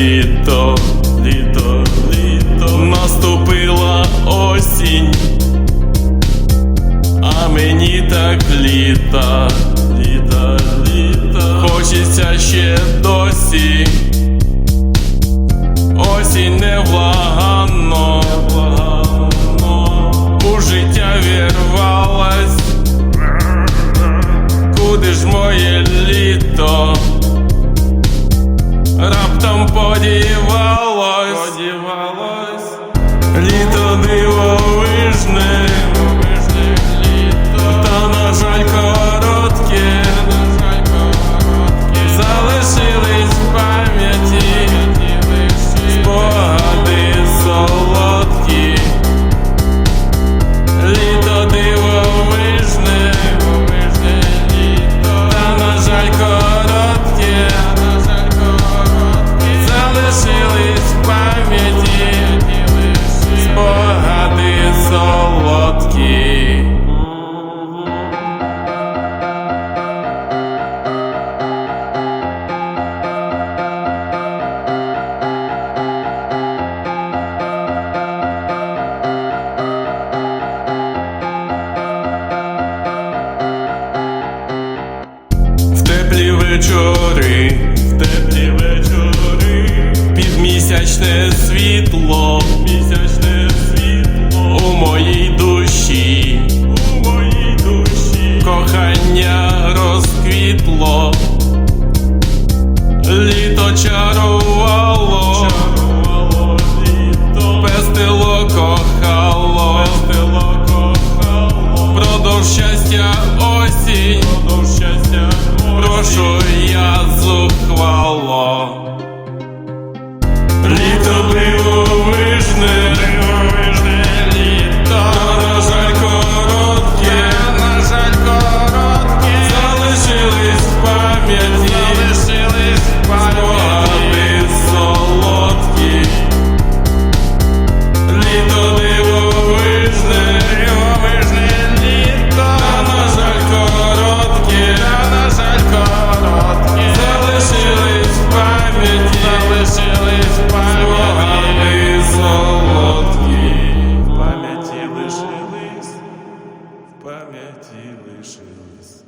літо, літо, літо, наступила осінь, а мені так літа, літа, літа, хочеться ще досі. Раптом подівалось, вечори, в теплі вечори, під місячне світло, місячне світло. У моїй душі, у моїй душі, кохання розквітло, літо чарувало, чарувало літо, пестило кохало, пестило кохало, продовж щастя осінь, продовж щастя прошу я за. пам'яті лишились.